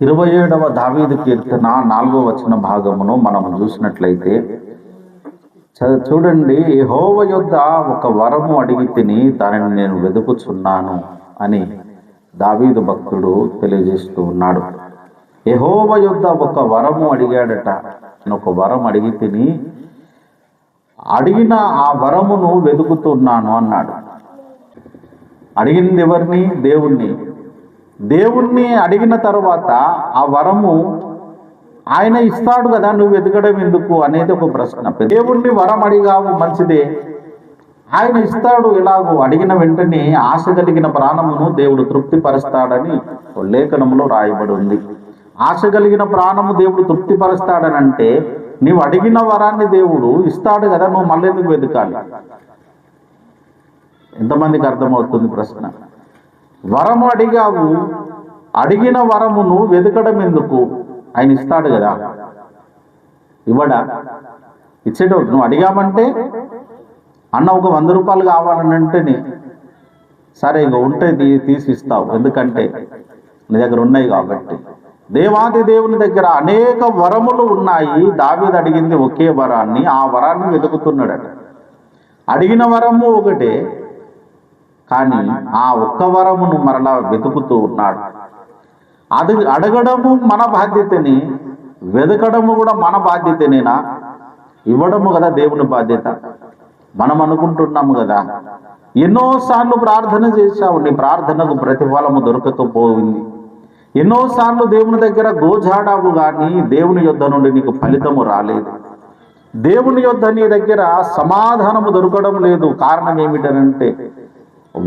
ఇరవై ఏడవ దావీదు కీర్తన నాలుగో వచన భాగమును మనం చూసినట్లయితే చ- చూడండి హోవ యొద్ద ఒక వరము అడిగి తిని దానిని నేను వెతుకుచున్నాను అని దావీదు భక్తుడు తెలియజేస్తూ ఉన్నాడు. యెహోవ యొద్ద ఒక వరము అడిగాడట. నేను ఒక వరం అడిగి తిని అడిగిన ఆ వరమును వెతుకుతున్నాను అన్నాడు. అడిగింది ఎవరిని? దేవుణ్ణి. దేవుణ్ణి అడిగిన తర్వాత ఆ వరము ఆయన ఇస్తాడు కదా నువ్వు వెతకడం ఎందుకు అనేది ఒక ప్రశ్న. దేవుణ్ణి వరం అడిగావు మంచిదే. ఆయన ఇస్తాడు ఇలాగో. అడిగిన వెంటనే ఆశ కలిగిన ప్రాణమును దేవుడు తృప్తిపరుస్తాడని లేఖనంలో రాయబడి ఉంది ఆశ కలిగిన ప్రాణము దేవుడు తృప్తిపరుస్తాడని అంటే నీవు అడిగిన వరాన్ని దేవుడు ఇస్తాడు కదా నువ్వు మళ్ళీ ఎందుకు వెతకాలి ఎంతమందికి అర్థమవుతుంది ప్రశ్న? వరము అడిగావు అడిగిన వరమును వెతకడం ఎందుకు ఆయన ఇస్తాడు కదా. ఇవ్వడా? ఇచ్చేటోడు. నువ్వు అడిగామంటే అన్న ఒక వంద రూపాయలు కావాలని అంటేనే సరే ఇక ఉంటే తీసి ఇస్తావు. ఎందుకంటే నీ దగ్గర ఉన్నాయి కాబట్టి. దేవాది దేవుని దగ్గర అనేక వరములు ఉన్నాయి. దావీదు అడిగింది ఒకే వరాన్ని. ఆ వరాన్ని వెతుకుతున్నాడట అడిగిన వరము ఒకటే. కానీ ఆ ఒక్క వరమును మరలా వెతుకుతూ ఉన్నాడు. అది అడగడము మన బాధ్యతని వెతకడము కూడా మన బాధ్యతనేనా? ఇవ్వడము కదా దేవుని బాధ్యత. మనం అనుకుంటున్నాము కదా. ఎన్నోసార్లు ప్రార్థన చేశావు నీ ప్రార్థనకు ప్రతిఫలము దొరకకపోయింది. ఎన్నోసార్లు దేవుని దగ్గర గోజాడావు కానీ దేవుని యొద్ధ నుండి నీకు ఫలితము రాలేదు. దేవుని యొద్ధ నీ దగ్గర సమాధానము దొరకడం లేదు. కారణం ఏమిటనంటే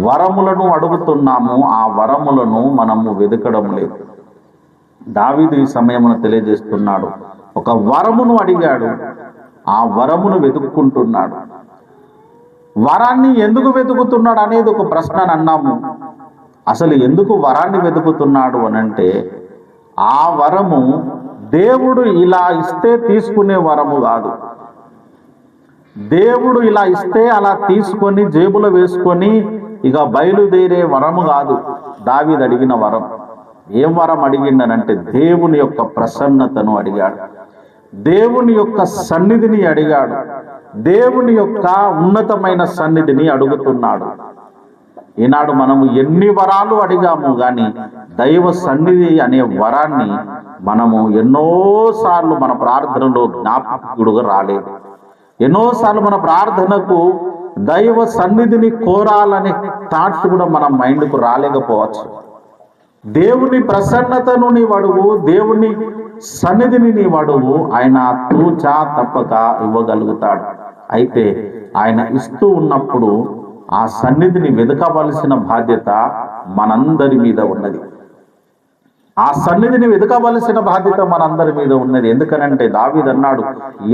వరములను అడుగుతున్నాము ఆ వరములను మనము వెతకడం లేదు. దావీదు ఈ సమయమును తెలియజేస్తున్నాడు ఒక వరమును అడిగాడు ఆ వరమును వెతుక్కుంటున్నాడు వరాన్ని ఎందుకు వెతుకుతున్నాడు అనేది ఒక ప్రశ్న అని అన్నాము. అసలు ఎందుకు వరాన్ని వెతుకుతున్నాడు అనంటే ఆ వరము దేవుడు ఇలా ఇస్తే తీసుకునే వరము కాదు. దేవుడు ఇలా ఇస్తే అలా తీసుకొని జేబులో వేసుకొని ఇక బయలుదేరే వరము కాదు దావీదు అడిగిన వరం. ఏం వరం అడిగిండనంటే దేవుని యొక్క ప్రసన్నతను అడిగాడు. దేవుని యొక్క సన్నిధిని అడిగాడు. దేవుని యొక్క ఉన్నతమైన సన్నిధిని అడుగుతున్నాడు. ఈనాడు మనము ఎన్ని వరాలు అడిగాము గాని దైవ సన్నిధి అనే వరాన్ని మనము ఎన్నోసార్లు మన ప్రార్థనలో జ్ఞాపకుడుగా రాలేదు. ఎన్నోసార్లు మన ప్రార్థనకు దైవ సన్నిధిని కోరాలనే థాట్స్ కూడా మన మైండ్కు రాలేకపోవచ్చు. దేవుని ప్రసన్నతను నీ వడువు దేవుని సన్నిధిని నీ వడువు ఆయన తూచా తప్పక ఇవ్వగలుగుతాడు. అయితే ఆయన ఇస్తూ ఉన్నప్పుడు ఆ సన్నిధిని వెతకవలసిన బాధ్యత మనందరి మీద ఉన్నది. ఆ సన్నిధిని వెతకవలసిన బాధ్యత మనందరి మీద ఉన్నది. ఎందుకనంటే దావీదు అన్నాడు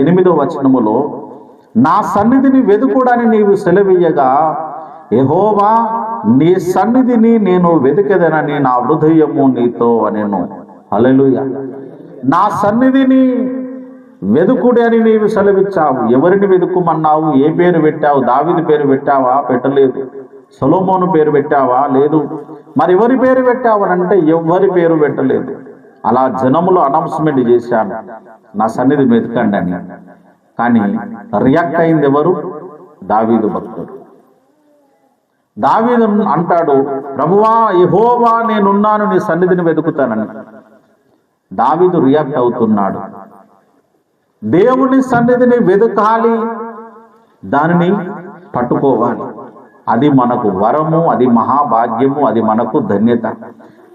ఎనిమిదో వచనములో నా సన్నిధిని వెతుకుడని నీవు సెలవీయగా ఎహోవా నీ సన్నిధిని నేను వెతికెదనని నా హృదయము నీతో అనేను. అలెలుయ నా సన్నిధిని వెదుకుడి అని నీవు సెలవిచ్చావు. ఎవరిని వెతుకుమన్నావు ఏ పేరు పెట్టావు? దావిది పేరు పెట్టావా? పెట్టలేదు. సొలోమోను పేరు పెట్టావా? లేదు. మరి ఎవరి పేరు పెట్టావనంటే ఎవరి పేరు పెట్టలేదు. అలా జనములు అనౌన్స్మెంట్ చేశాను. నా సన్నిధి వెతకండి అని. కానీ రియాక్ట్ అయింది ఎవరు దావీదు భక్తుడు. దావీదు అంటాడు ప్రభువా యెహోవా నేనున్నాను నీ సన్నిధిని వెతుకుతానని దావీదు రియాక్ట్ అవుతున్నాడు. దేవుని సన్నిధిని వెతకాలి దానిని పట్టుకోవాలి. అది మనకు వరము అది మహాభాగ్యము అది మనకు ధన్యత.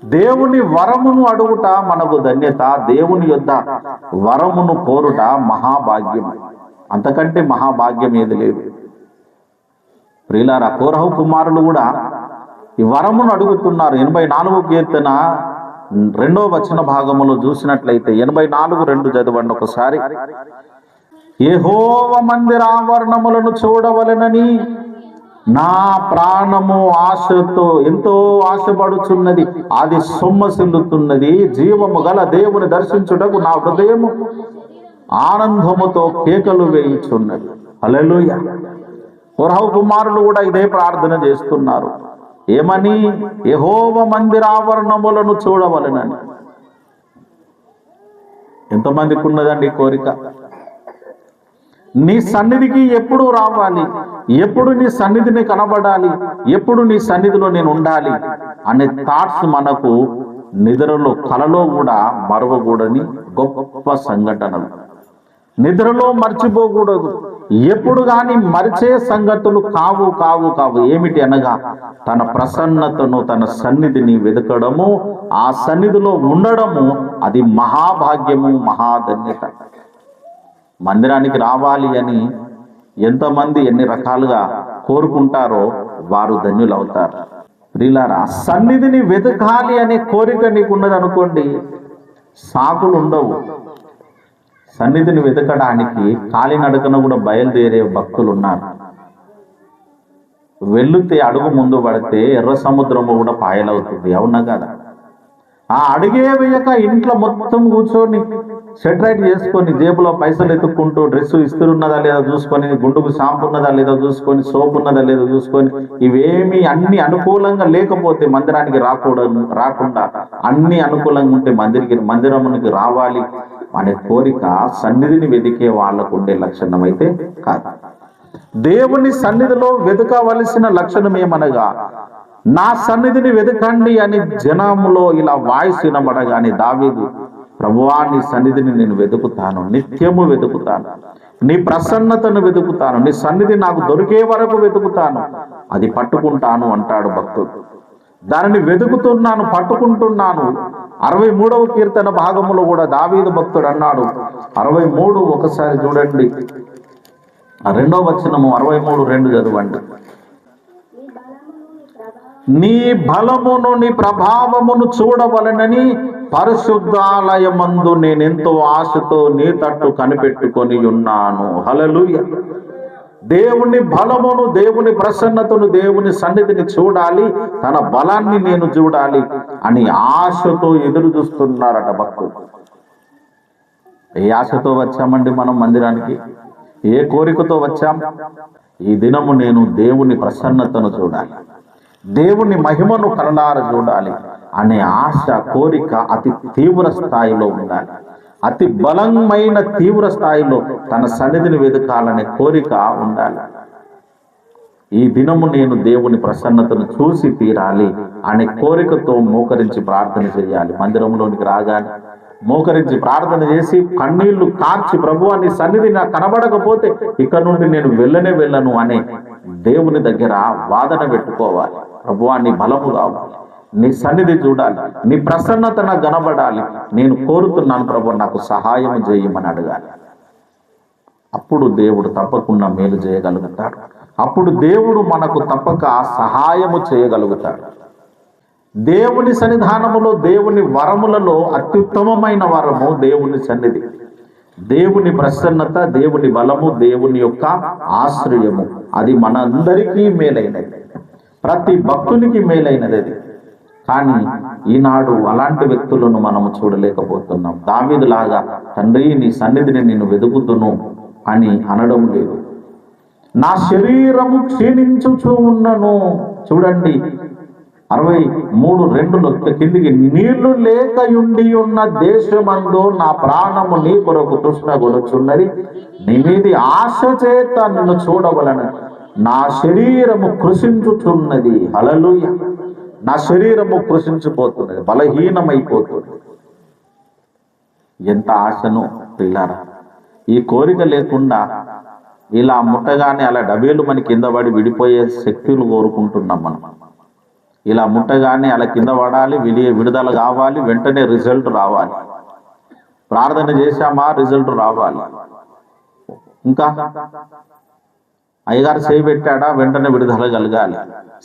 దేవుని వరమును అడుగుట మనకు ధన్యత దేవుని యొద్ద వరమును కోరుట మహాభాగ్యము. అంతకంటే మహాభాగ్యం ఏది లేదు. ప్రియులారా కోరహు కుమారులు కూడా ఈ వరమును అడుగుతున్నారు. ఎనభై నాలుగు కీర్తన రెండో వచన భాగములో చూసినట్లయితే ఎనభై నాలుగు రెండు చదవండి ఒకసారి. యెహోవ మందిరావరణములను చూడవలెనని నా ప్రాణము ఆశతో ఎంతో ఆశపడుచున్నది. అది సొమ్మసిల్లుతున్నది జీవము గల దేవుని దర్శించుటకు నా హృదయము ఆనందముతో కేకలు వేయుచున్నది. అలెలుయ పురహు కుమారులు కూడా ఇదే ప్రార్థన చేస్తున్నారు. ఏమని? యహోవ మందిరావరణములను చూడవలెనని. ఎంతమందికి ఉన్నదండి కోరిక? నీ సన్నిధికి ఎప్పుడు రావాలి? ఎప్పుడు నీ సన్నిధిని కనబడాలి? ఎప్పుడు నీ సన్నిధిలో నేను ఉండాలి? అనే థాట్స్ మనకు నిద్రలో కలలో కూడా మరవకూడని గొప్ప సంఘటనలు. నిద్రలో మర్చిపోకూడదు. ఎప్పుడు గాని మరిచే సంగతులు కావు కావు కావు. ఏమిటి అనగా తన ప్రసన్నతను తన సన్నిధిని వెతకడము ఆ సన్నిధిలో ఉండడము అది మహాభాగ్యము మహాధన్యత. మందిరానికి రావాలి అని ఎంతమంది ఎన్ని రకాలుగా కోరుకుంటారో వారు ధన్యులు అవుతారు ప్రియులారా సన్నిధిని వెతకాలి అనే కోరిక నీకున్నది అనుకోండి సాకులు ఉండవు సన్నిధిని వెతకడానికి కాలినడకన కూడా బయలుదేరే భక్తులు ఉన్నారు వెళ్తే అడుగు ముందు పడితే ఎర్ర సముద్రము కూడా పాయలవుతుంది. అవునా కదా? ఆ అడిగే వేయక ఇంట్లో మొత్తం కూర్చొని సెటరైట్ చేసుకొని జేబులో పైసలు ఎత్తుక్కుంటూ డ్రెస్ ఇస్తున్నదా లేదా చూసుకొని గుండుకు షాంపు ఉన్నదా లేదా చూసుకొని సోపు ఉన్నదా లేదా చూసుకొని ఇవేమి అన్ని అనుకూలంగా లేకపోతే మందిరానికి రాకూడదు రాకుండా అన్ని అనుకూలంగా ఉంటే మందిరికి మందిరమునికి రావాలి. అనే కోరిక సన్నిధిని వెతికే వాళ్ళకు ఉండే లక్షణం అయితే కాదు. దేవుని సన్నిధిలో వెతకవలసిన లక్షణం ఏమనగా నా సన్నిధిని వెతకండి అని జనములో ఇలా వాయిస్ వినబడగానే దావీదు ప్రభువా నీ సన్నిధిని నేను వెతుకుతాను నిత్యము వెతుకుతాను నీ ప్రసన్నతను వెతుకుతాను నీ సన్నిధి నాకు దొరికే వరకు వెతుకుతాను అది పట్టుకుంటాను అంటాడు భక్తుడు. దానిని వెతుకుతున్నాను పట్టుకుంటున్నాను. అరవై మూడవ కీర్తన భాగములో కూడా దావీదు భక్తుడు అన్నాడు అరవై మూడు ఒకసారి చూడండి. రెండవ రెండో వచనము అరవై మూడు రెండు చదవండి. నీ బలమును నీ ప్రభావమును చూడవలనని పరిశుద్ధాలయమందు నేనెంతో ఆశతో నీ తట్టు కనిపెట్టుకొని ఉన్నాను. హలలుయ దేవుని బలమును దేవుని ప్రసన్నతను దేవుని సన్నిధిని చూడాలి తన బలాన్ని నేను చూడాలి అని ఆశతో ఎదురు చూస్తున్నారట భక్తులు. ఏ ఆశతో వచ్చామండి మనం మందిరానికి? ఏ కోరికతో వచ్చాం? ఈ దినము నేను దేవుని ప్రసన్నతను చూడాలి దేవుని మహిమను కలలార చూడాలి అనే ఆశ కోరిక అతి తీవ్ర స్థాయిలో ఉండాలి. అతి బలమైన తీవ్ర స్థాయిలో తన సన్నిధిని వెతకాలనే కోరిక ఉండాలి. ఈ దినము నేను దేవుని ప్రసన్నతను చూసి తీరాలి అనే కోరికతో మోకరించి ప్రార్థన చేయాలి. మందిరంలోనికి రాగానే మోకరించి ప్రార్థన చేసి కన్నీళ్ళు కార్చి ప్రభు నీ సన్నిధి నాకు కనబడకపోతే ఇక్కడ నుండి నేను వెళ్ళనే వెళ్ళను అనే దేవుని దగ్గర వాదన పెట్టుకోవాలి. ప్రభు నీ బలము కావాలి నీ సన్నిధి చూడాలి. నీ ప్రసన్నత నాకు కనబడాలి. నేను కోరుతున్నాను ప్రభు నాకు సహాయం చేయమని అడగాలి. అప్పుడు దేవుడు తప్పకుండా మేలు చేయగలుగుతాడు. అప్పుడు దేవుడు మనకు తప్పక సహాయము చేయగలుగుతాడు. దేవుని సన్నిధానములో దేవుని వరములలో అత్యుత్తమమైన వరము దేవుని సన్నిధి. దేవుని ప్రసన్నత దేవుని బలము దేవుని యొక్క ఆశ్రయము. అది మనందరికీ మేలైనది. ప్రతి భక్తునికి మేలైనది అది. కానీ ఈనాడు అలాంటి వ్యక్తులను మనము చూడలేకపోతున్నాం. దావీదులాగా తండ్రి నీ సన్నిధిని నేను వెతుకుతును అని అనడం లేదు. నా శరీరము క్షీణించుచూ ఉన్నను. చూడండి అరవై మూడు రెండులో కిందికి నీళ్ళు లేకయుండి ఉన్న దేశమందు నా ప్రాణము నీ కొరకు తృష్ణ గొలుచున్నది నీ మీది ఆశ చేత నిన్ను చూడవలను. నా శరీరము కృషించుచున్నది. హలలుయ నా శరీరము కృషించిపోతున్నది బలహీనమైపోతుంది ఎంత ఆశను పిల్లారా? ఈ కోరిక లేకుండా ఇలా ముట్టగానే అలా డబేలు మన కింద పడి విడిపోయే శక్తులు కోరుకుంటున్నాం మనం. ఇలా ముట్టగానే అలా కింద పడాలి విడి విడుదల కావాలి వెంటనే రిజల్ట్ రావాలి. ప్రార్థన చేశామా రిజల్ట్ రావాలి. ఇంకా అయ్యగారు చేయి పెట్టాడా వెంటనే విడుదల కలగాలి.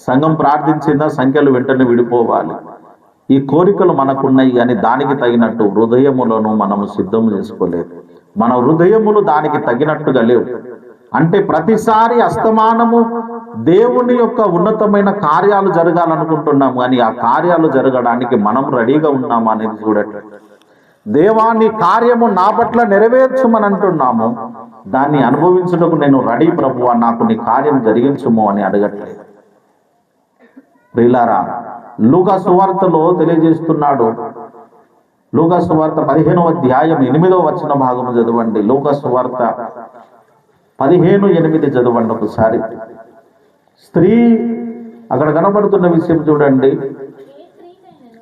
సంఘం ప్రార్థించిందా సంఖ్యలు వెంటనే విడిపోవాలి. ఈ కోరికలు మనకున్నాయి కానీ దానికి తగినట్టు హృదయములను మనము సిద్ధం చేసుకోలేదు. మన హృదయములు దానికి తగినట్టుగా లేవు. అంటే ప్రతిసారి అస్తమానము దేవుని యొక్క ఉన్నతమైన కార్యాలు జరగాలనుకుంటున్నాము కానీ ఆ కార్యాలు జరగడానికి మనం రెడీగా ఉన్నామా అనేది చూడట్లేదు. దేవా నీ కార్యము నా పట్ల నెరవేర్చుమని అంటున్నాము. దాన్ని అనుభవించుటకు నేను రెడీ ప్రభువా నాకు నీ కార్యం జరిగించుము అని అడగట్లేదు. ప్రియులారా లూకా సువార్తలో తెలియజేస్తున్నాడు. లూకాసు సువార్త పదిహేనవ అధ్యాయం ఎనిమిదవ వచ్చిన భాగము చదవండి. లూకాసు సువార్త పదిహేను ఎనిమిది చదవండి ఒకసారి. స్త్రీ అక్కడ కనబడుతున్న విషయం చూడండి.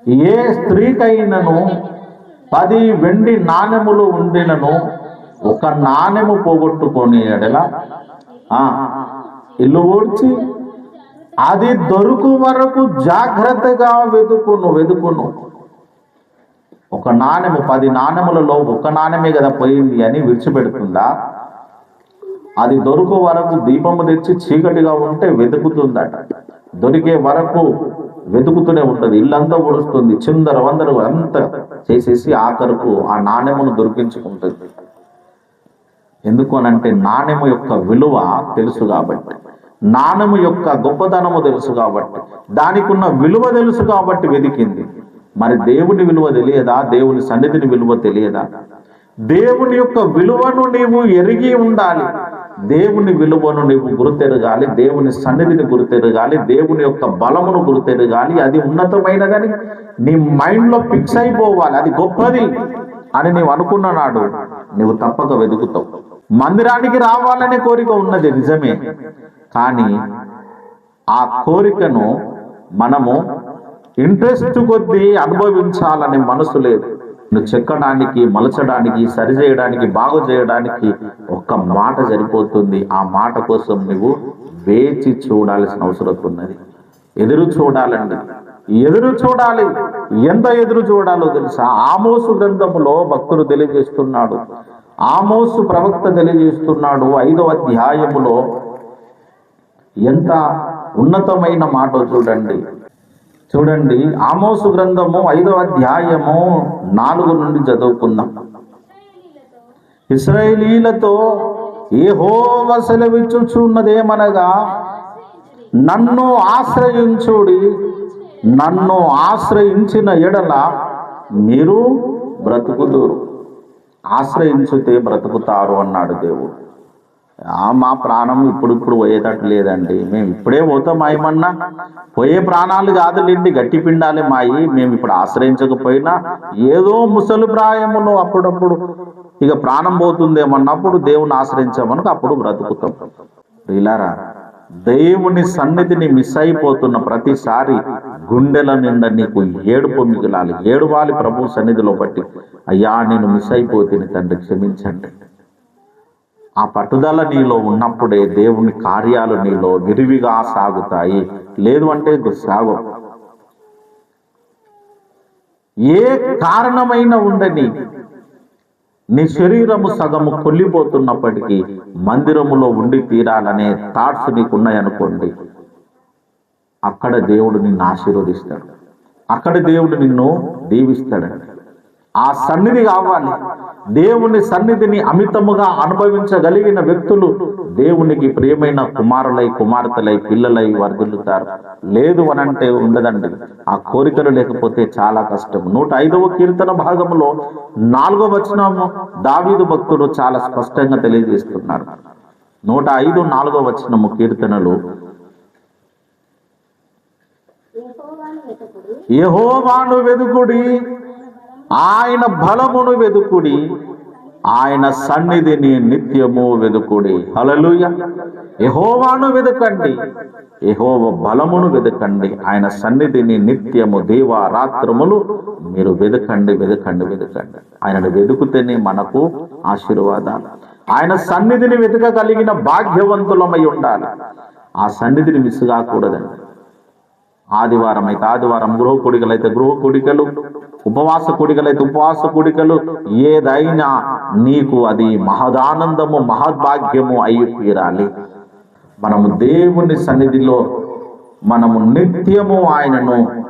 ఏ స్త్రీకైనను పది వెండి నాణెములు ఉండినను ఒక నాణెము పోగొట్టుకొని ఎడల ఇల్లు ఊడ్చి అది దొరుకు వరకు జాగ్రత్తగా వెతుకును వెతుకును. ఒక నాణెము పది నాణెములలో ఒక నాణెమే కదా పోయింది అని విడిచిపెడుతుందా? అది దొరుకు వరకు దీపము తెచ్చి చీకటిగా ఉంటే వెతుకుతుందట. దొరికే వరకు వెతుకుతూనే ఉంటుంది. ఇల్లంతా ఊడుస్తుంది. చిందర వందరు అంతా చేసేసి ఆఖరుకు ఆ నాణ్యమును దొరికించుకుంటుంది. ఎందుకు అనంటే నాణ్యము యొక్క విలువ తెలుసు కాబట్టి. నాణ్యము యొక్క గొప్పతనము తెలుసు కాబట్టి. దానికి ఉన్న విలువ తెలుసు కాబట్టి వెతికింది. మరి దేవుని విలువ తెలియదా? దేవుని సన్నిధిని విలువ తెలియదా? దేవుని యొక్క విలువను నీవు ఎరిగి ఉండాలి. దేవుని విలువను నీవు గుర్తెరగాలి దేవుని సన్నిధిని గుర్తెరగాలి దేవుని యొక్క బలమును గుర్తెరగాలి. అది ఉన్నతమైనదని నీ మైండ్లో ఫిక్స్ అయిపోవాలి. అది గొప్పది అని నీవు అనుకున్న నాడు నువ్వు తప్పక వెతుకుతావు. మందిరానికి రావాలనే కోరిక ఉన్నది నిజమే. కానీ ఆ కోరికను మనము ఇంట్రెస్ట్ కొద్దీ అనుభవించాలనే మనసు లేదు. చెక్కడానికి మలచడానికి సరిచేయడానికి బాగు చేయడానికి ఒక్క మాట సరిపోతుంది. ఆ మాట కోసం నువ్వు వేచి చూడాల్సిన అవసరం ఉన్నది ఎదురు చూడాలండి. ఎదురు చూడాలి. ఎంత ఎదురు చూడాలో తెలుసా? ఆమోసు గ్రంథములో భక్తుడు తెలియజేస్తున్నాడు. ఆమోసు ప్రవక్త తెలియజేస్తున్నాడు. ఐదవ అధ్యాయములో ఎంత ఉన్నతమైన మాట చూడండి. చూడండి ఆమోసు గ్రంథము ఐదవ అధ్యాయము నాలుగు నుండి చదువుకుందాం. ఇస్రాయేలీలతో ఏహోవ సెలవిచ్చుచున్నదేమనగా నన్ను ఆశ్రయించుడి నన్ను ఆశ్రయించిన ఎడల మీరు బ్రతుకుదురు. ఆశ్రయించితే బ్రతుకుతారు అన్నాడు దేవుడు. మా ప్రాణం ఇప్పుడు ఇప్పుడు పోయేటట్టు లేదండి. మేము ఇప్పుడే పోతాం ఏమన్నా పోయే ప్రాణాలు కాదులేండి గట్టి పిండాలే మాయి. మేము ఇప్పుడు ఆశ్రయించకపోయినా ఏదో ముసలి ప్రాయములో అప్పుడప్పుడు ఇక ప్రాణం పోతుందేమన్నప్పుడు దేవుని ఆశ్రయించామనుకో అప్పుడు బ్రతుకుతాం. ఇలారా దేవుని సన్నిధిని మిస్ అయిపోతున్న ప్రతిసారి గుండెల నిండా నీకు ఏడుపు మిగిలాలి. ఏడువాలి ప్రభు సన్నిధిలో బట్టి. అయ్యా నేను మిస్ అయిపోతుంది తండ్రి క్షమించండి. ఆ పట్టుదల నీలో ఉన్నప్పుడే దేవుని కార్యాలు నీలో విరివిగా సాగుతాయి. లేదు అంటే సాగు ఏ కారణమైన ఉండని నీ శరీరము సగము కొల్లిపోతున్నప్పటికీ మందిరములో ఉండి తీరాలనే థాట్స్ నీకున్నాయనుకోండి అక్కడ దేవుడు నిన్ను ఆశీర్వదిస్తాడు. అక్కడ దేవుడు నిన్ను దీవిస్తాడండి ఆ సన్నిధి కావాలి. దేవుని సన్నిధిని అమితముగా అనుభవించగలిగిన వ్యక్తులు దేవునికి ప్రియమైన కుమారులై కుమార్తెలై పిల్లలై వర్ధిల్లుతారు. లేదు అనంటే ఉండదండి. ఆ కోరికలు లేకపోతే చాలా కష్టం. నూట ఐదవ కీర్తన భాగంలో నాలుగవ వచనము దావీదు భక్తుడు చాలా స్పష్టంగా తెలియజేస్తున్నాడు నూట ఐదు నాలుగవ వచనము కీర్తనలు. యెహోవాను వెదుకుడి ఆయన బలమును వెదుకుడి. ఆయన సన్నిధిని నిత్యము వెదుకుడి. హలలుయ ఎహోవాను వెదకండి. ఎహోవ బలమును వెదకండి. ఆయన సన్నిధిని నిత్యము దేవారాత్రములు మీరు వెదకండి వెదకండి వెదకండి. ఆయనను వెదుకుతేనే మనకు ఆశీర్వాదాలు. ఆయన సన్నిధిని వెతకగలిగిన భాగ్యవంతులమై ఉండాలి. ఆ సన్నిధిని మిస్ కాకూడదండి. ఆదివారం అయితే ఆదివారం గృహ కూడికలు అయితే గృహ కూడికలు ఉపవాస కూడికలు ఉపవాస కూడికలు ఏదైనా నీకు అది మహదానందము మహద్భాగ్యము అయి తీరాలి. మనము దేవుని సన్నిధిలో మనము నిత్యము ఆయనను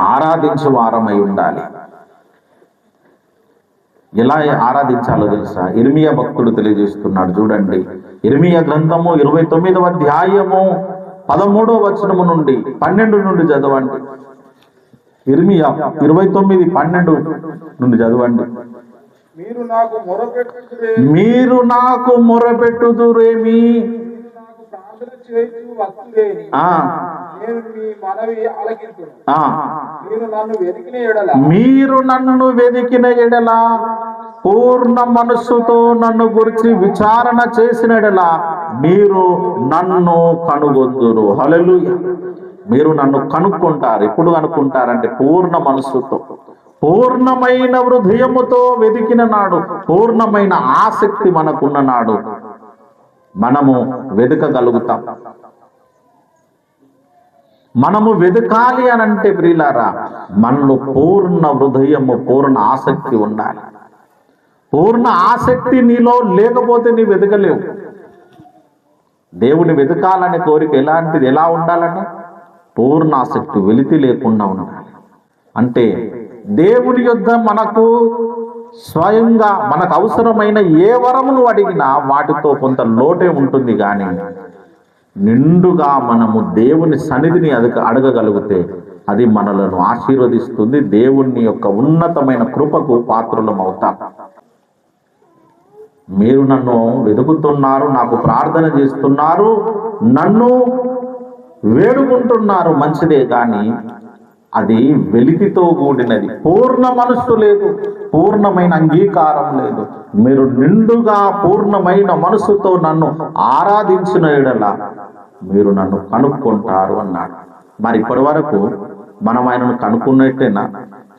ఆరాధించే వారమై ఉండాలి. ఎలా ఆరాధించాలో తెలుసా? ఇర్మియా భక్తుడు తెలియజేస్తున్నాడు చూడండి. ఇర్మియా గ్రంథము ఇరవై తొమ్మిదవ అధ్యాయము పదమూడవ వచనము నుండి పన్నెండు నుండి చదవండి. ఇర్మియా ఇరవై తొమ్మిది పన్నెండు నుండి చదవండి. మీరు నాకు మొరపెట్టుదురేమి? మీరు నన్ను వెతికిన ఎడల. వెదికిన ఎడల పూర్ణ మనస్సుతో నన్ను గురించి విచారణ చేసిన ఎడల మీరు నన్ను కనుగొందురు. హల్లెలూయా. మీరు నన్ను కనుక్కుంటారు. ఎప్పుడు కనుక్కుంటారంటే పూర్ణ మనస్సుతో. పూర్ణమైన హృదయముతో వెదికిన నాడు పూర్ణమైన ఆసక్తి మనకున్న నాడు మనము వెతకగలుగుతాం మనము వెతకాలి అని అంటే ప్రియులారా మనలో పూర్ణ హృదయము పూర్ణ ఆసక్తి ఉండాలి. పూర్ణ ఆసక్తి నీలో లేకపోతే నీ వెతకలేవు దేవుని వెతకాలనే కోరిక ఎలాంటిది? ఎలా ఉండాలంటే పూర్ణ ఆసక్తి వెలితి లేకుండా ఉండాలి అంటే దేవుని యొద్ద మనకు స్వయంగా మనకు అవసరమైన ఏ వరమును అడిగినా వాటితో కొంత లోటే ఉంటుంది కానీ నిండుగా మనము దేవుని సన్నిధిని అడగ అడగగలిగితే అది మనలను ఆశీర్వదిస్తుంది. దేవుని యొక్క ఉన్నతమైన కృపకు పాత్రులం అవుతాం మీరు నన్ను వెతుకుతున్నారు నాకు ప్రార్థన చేస్తున్నారు నన్ను వేడుకుంటున్నారు మంచిదే కానీ అది వెలితితో కూడినది. పూర్ణ మనస్సు లేదు పూర్ణమైన అంగీకారం లేదు. మీరు నిండుగా పూర్ణమైన మనసుతో నన్ను ఆరాధించిన ఎడలా మీరు నన్ను కనుక్కుంటారు అన్నాడు. మరి ఇప్పటి వరకు మనం ఆయనను కనుక్కున్నట్టేనా?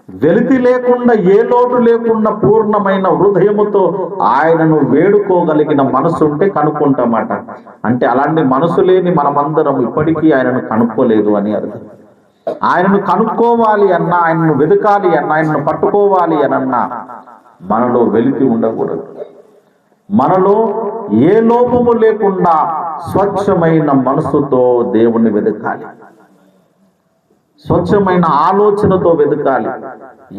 వెలితి లేకుండా ఏ లోటు లేకుండా పూర్ణమైన హృదయముతో ఆయనను వేడుకోగలిగిన మనసు ఉంటే కనుక్కుంటామాట. అంటే అలాంటి మనసు లేని మనమందరం ఇప్పటికీ ఆయనను కనుక్కోలేదు అని అర్థం. ఆయనను కనుక్కోవాలి అన్న ఆయనను వెతకాలి అన్న ఆయనను పట్టుకోవాలి అనన్నా మనలో వెలితి ఉండకూడదు. మనలో ఏ లోపము లేకుండా స్వచ్ఛమైన మనసుతో దేవుణ్ణి వెతకాలి స్వచ్ఛమైన ఆలోచనతో వెతకాలి.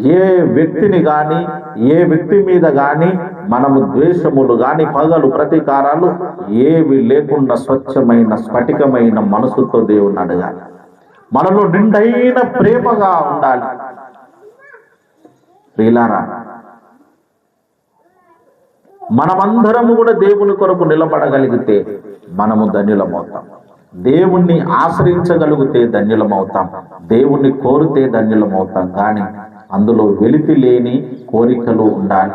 ఏ వ్యక్తిని గాని ఏ వ్యక్తి మీద గాని మనము ద్వేషములు గాని పగలు ప్రతీకారాలు ఏవి లేకుండా స్వచ్ఛమైన స్ఫటికమైన మనసుతో దేవుణ్ణి అడగాలి. మనలో నిండైన ప్రేమగా ఉండాలి. ప్రియులారా మనమందరము కూడా దేవుని కొరకు నిలబడగలిగితే మనము ధన్యులమవుతాం. దేవుణ్ణి ఆశ్రయించగలిగితే ధన్యులమవుతాం. దేవుణ్ణి కోరితే ధన్యులమవుతాం. కానీ అందులో వెలితి లేని కోరికలు ఉండాలి.